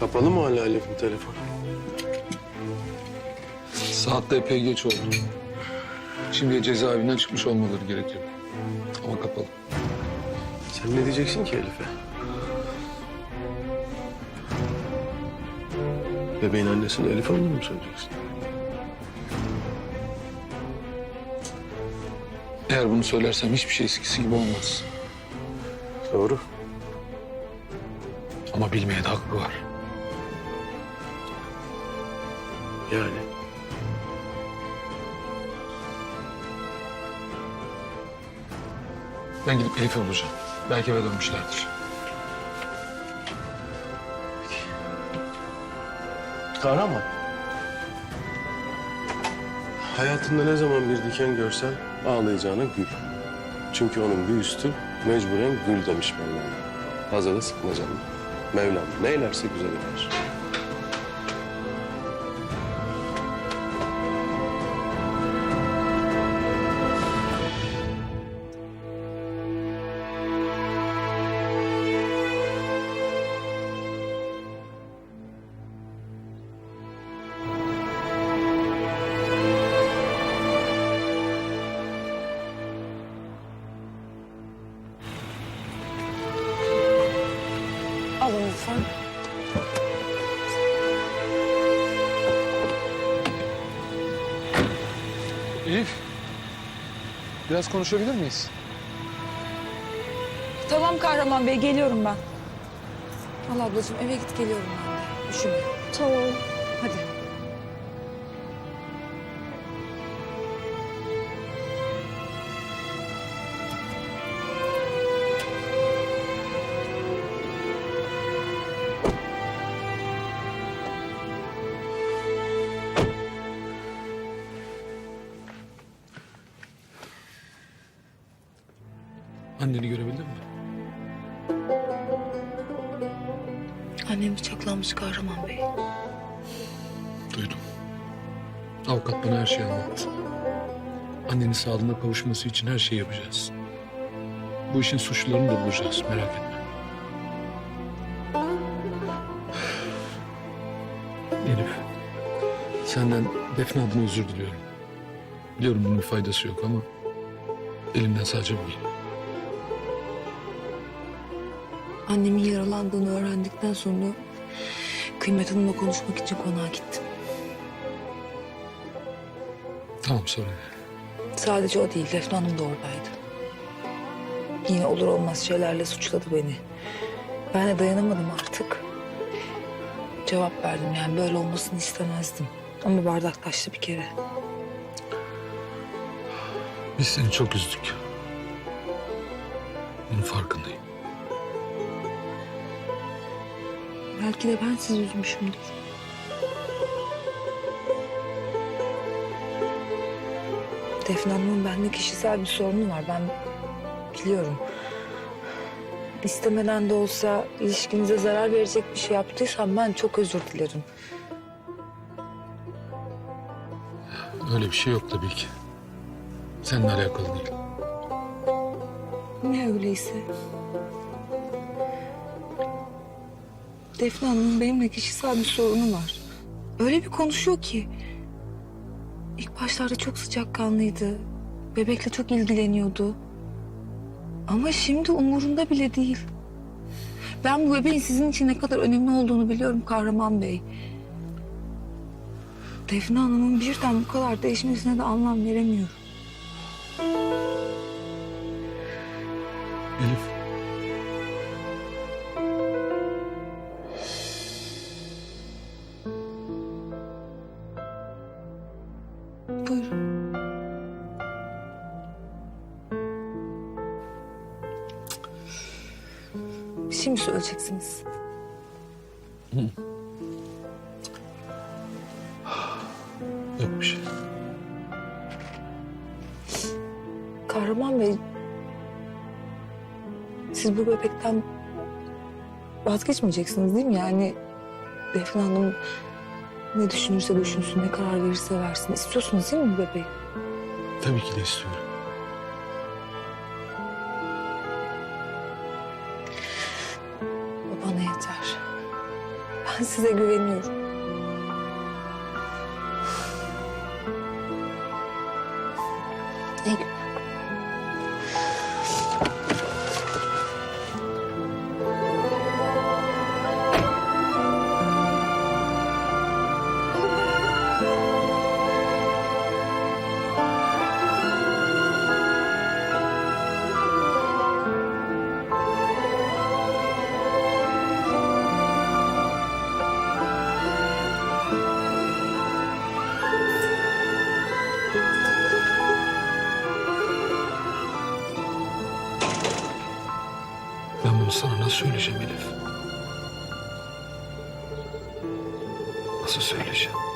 Kapalı mı hala Elif'in telefonu? Saat de epey geç oldu. Şimdi cezaevinden çıkmış olmaları gerekiyor. Ama kapalı. Sen ne diyeceksin ki Elif'e? Bebeğin annesini Elif olduğunu mu söyleyeceksin? Eğer bunu söylersem hiçbir şey eskisi gibi olmaz. Doğru. Ama bilmeye de hakkı var. Yani. Ben gidip Elif'i bulacağım. Belki eve dönmüşlerdir. Kahraman. Hayatında ne zaman bir diken görsen ağlayacağına gül. Çünkü onun bir üstü mecburen gül demiş Mevlana. Fazla sıkma canım. Mevlam neylerse güzel eder. Alın lütfen. Elif. Biraz konuşabilir miyiz? Tamam Kahraman Bey geliyorum ben. Al ablacığım eve git geliyorum ben de. Üşüme. Tamam. Hadi. Anneni görebildin mi? Annem bıçaklanmış Kahraman Bey. Duydum. Avukat bana her şeyi anlattı. Annenin sağlığına kavuşması için her şeyi yapacağız. Bu işin suçlularını da bulacağız merak etme. Elif, senden Defne adına özür diliyorum. Biliyorum bunun faydası yok ama elimden sadece bu geliyor. Annemin yaralandığını öğrendikten sonra Kıymet Hanım'la konuşmak için konağa gittim. Tamam sorun değil. Sadece o değil, Defne Hanım da oradaydı. Yine olur olmaz şeylerle suçladı beni. Ben de dayanamadım artık. Cevap verdim yani böyle olmasını istemezdim. Ama bardak taştı bir kere. Biz seni çok üzdük. Bunun farkındayım. Belki de ben sizi üzmüşümdür. Defne Hanım'ın bende kişisel bir sorunu var. Ben biliyorum. İstemeden de olsa ilişkinize zarar verecek bir şey yaptıysam ben çok özür dilerim. Öyle bir şey yok tabii ki. Seninle alakalı değil. Ne öyleyse. Defne Hanım'ın benimle kişisel bir sorunu var. Öyle bir konuşuyor ki. İlk başlarda çok sıcakkanlıydı. Bebekle çok ilgileniyordu. Ama şimdi umurunda bile değil. Ben bu bebeğin sizin için ne kadar önemli olduğunu biliyorum Kahraman Bey. Defne Hanım'ın birden bu kadar değişmesine de anlam veremiyorum. Elif. Buyurun. Bir şey söyleyeceksiniz? Yok bir şey. Kahraman Bey... Siz bu bebekten vazgeçmeyeceksiniz değil mi? Yani Defne Hanım ne düşünürse düşünsün, ne karar verirse versin. İstiyorsunuz değil mi bu bebeği? Tabii ki de istiyorum. Bu bana yeter. Ben size güveniyorum. Eylül. Ben bunu sana nasıl söyleyeceğim Elif? Nasıl söyleyeceğim?